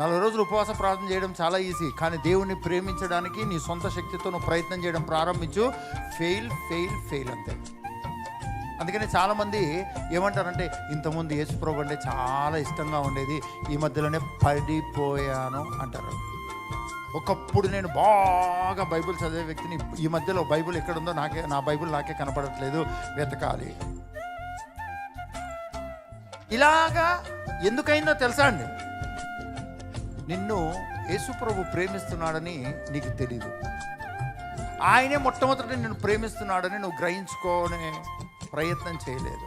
నలభై రోజులు ఉపవాస ప్రార్థన చేయడం చాలా ఈజీ కానీ దేవుణ్ణి ప్రేమించడానికి నీ సొంత శక్తితో నువ్వు ప్రయత్నం చేయడం ప్రారంభించు. ఫెయిల్ ఫెయిల్ ఫెయిల్ అంతే. అందుకని చాలామంది ఏమంటారంటే ఇంతకుముందు యేసుప్రభు అంటే చాలా ఇష్టంగా ఉండేది ఈ మధ్యలోనే పడిపోయాను అంటారు. ఒకప్పుడు నేను బాగా బైబిల్ చదివే వ్యక్తిని ఈ మధ్యలో బైబిల్ ఎక్కడుందో నాకే నా బైబిల్ నాకే కనపడట్లేదు వెతకాలి. ఇలాగా ఎందుకైందో తెలుసా అండి? నిన్ను యేసుప్రభు ప్రేమిస్తున్నాడని నీకు తెలియదు ఆయనే మొట్టమొదటి నిన్ను ప్రేమిస్తున్నాడని నువ్వు గ్రహించుకోనే ప్రయత్నం చేయలేదు.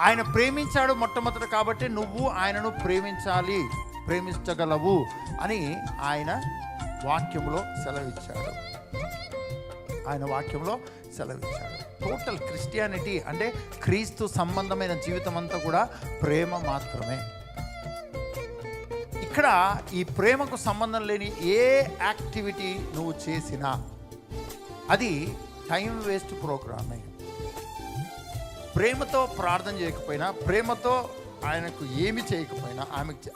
ఆయన ప్రేమించాడు మొట్టమొదట కాబట్టి నువ్వు ఆయనను ప్రేమించాలి ప్రేమించగలవు అని ఆయన వాక్యంలో సెలవిచ్చాడు. ఆయన వాక్యంలో సెలవిచ్చాడు. టోటల్ క్రిస్టియానిటీ అంటే క్రీస్తు సంబంధమైన జీవితం అంతా కూడా ప్రేమ మాత్రమే. ఇక్కడ ఈ ప్రేమకు సంబంధం లేని ఏ యాక్టివిటీ నువ్వు చేసినా అది టైం వేస్ట్ ప్రోగ్రామే. ప్రేమతో ప్రార్థన చేయకపోయినా ప్రేమతో ఆయనకు ఏమి చేయకపోయినా ఆమెకు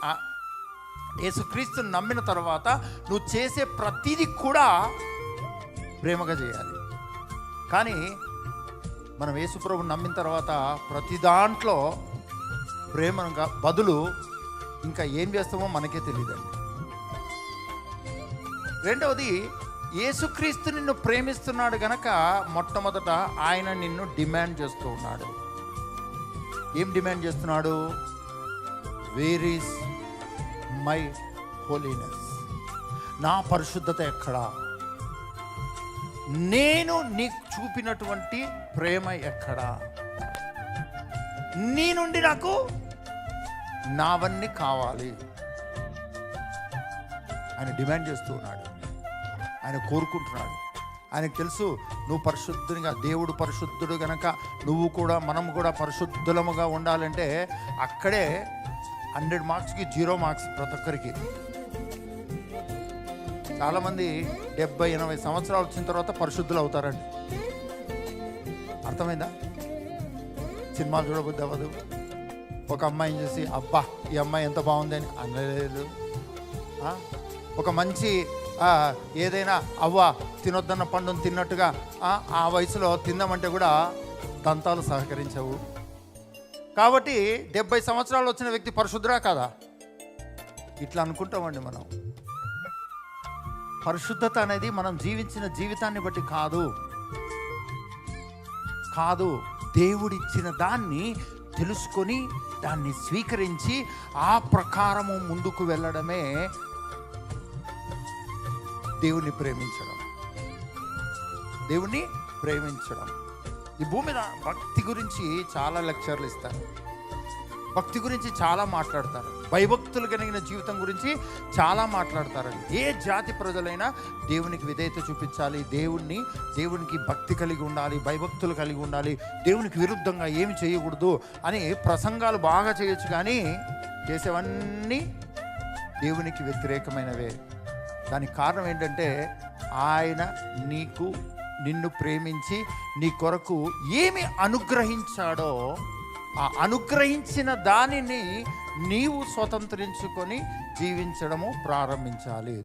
యేసుక్రీస్తుని నమ్మిన తర్వాత నువ్వు చేసే ప్రతిదీ కూడా ప్రేమగా చేయాలి. కానీ మనం యేసుప్రభు నమ్మిన తర్వాత ప్రతి దాంట్లో ప్రేమగా బదులు ఇంకా ఏం చేస్తామో మనకే తెలియదండి. రెండవది యేసుక్రీస్తు నిన్ను ప్రేమిస్తున్నాడు గనక మొట్టమొదట ఆయన నిన్ను డిమాండ్ చేస్తూ ఉన్నాడు. ఏం డిమాండ్ చేస్తున్నాడు? వేర్ ఈస్ మై హోలీనెస్ నా పరిశుద్ధత ఎక్కడా? నేను నీకు చూపినటువంటి ప్రేమ ఎక్కడా? నీ నుండి నాకు నావన్నీ కావాలి ఆయన డిమాండ్ చేస్తూ ఉన్నాడు. ఆయన కోరుకుంటున్నాడు. ఆయనకు తెలుసు నువ్వు పరిశుద్ధునిగా దేవుడు పరిశుద్ధుడు గనక నువ్వు కూడా మనం కూడా పరిశుద్ధులముగా ఉండాలంటే అక్కడే హండ్రెడ్ మార్క్స్కి జీరో మార్క్స్ ప్రతి ఒక్కరికి. చాలామంది డెబ్బై ఎనభై సంవత్సరాలు వచ్చిన తర్వాత పరిశుద్ధులు అవుతారండి. అర్థమైందా? సినిమాలు చూడబుద్ధి అవ్వదు. ఒక అమ్మాయిని చూసి అబ్బా ఈ అమ్మాయి ఎంత బాగుంది అని అనలేదు. ఒక మంచి ఏదైనా అవ్వ తినొద్దన్న పండును తిన్నట్టుగా ఆ, వయసులో తిందామంటే కూడా దంతాలు సహకరించవు. కాబట్టి డెబ్బై సంవత్సరాలు వచ్చిన వ్యక్తి పరిశుద్ధరా కదా? ఇట్లా అనుకుంటామండి మనం. పరిశుద్ధత అనేది మనం జీవించిన జీవితాన్ని బట్టి కాదు. కాదు దేవుడిచ్చిన దాన్ని తెలుసుకొని దాన్ని స్వీకరించి ఆ ప్రకారము ముందుకు వెళ్ళడమే దేవుణ్ణి ప్రేమించడం. దేవుణ్ణి ప్రేమించడం. ఈ భూమి మీద భక్తి గురించి చాలా లెక్చర్లు ఇస్తారు. భక్తి గురించి చాలా మాట్లాడతారు. భయభక్తులు కలిగిన జీవితం గురించి చాలా మాట్లాడతారండి. ఏ జాతి ప్రజలైనా దేవునికి విధేయత చూపించాలి దేవుణ్ణి దేవునికి భక్తి కలిగి ఉండాలి భయభక్తులు కలిగి ఉండాలి దేవునికి విరుద్ధంగా ఏమి చేయకూడదు అని ప్రసంగాలు బాగా చేయొచ్చు కానీ చేసేవన్నీ దేవునికి వ్యతిరేకమైనవే. దానికి కారణం ఏంటంటే ఆయన నీకు నిన్ను ప్రేమించి నీ కొరకు ఏమి అనుగ్రహించాడో ఆ అనుగ్రహించిన దానిని నీవు స్వతంత్రించుకొని జీవించడము ప్రారంభించాలి.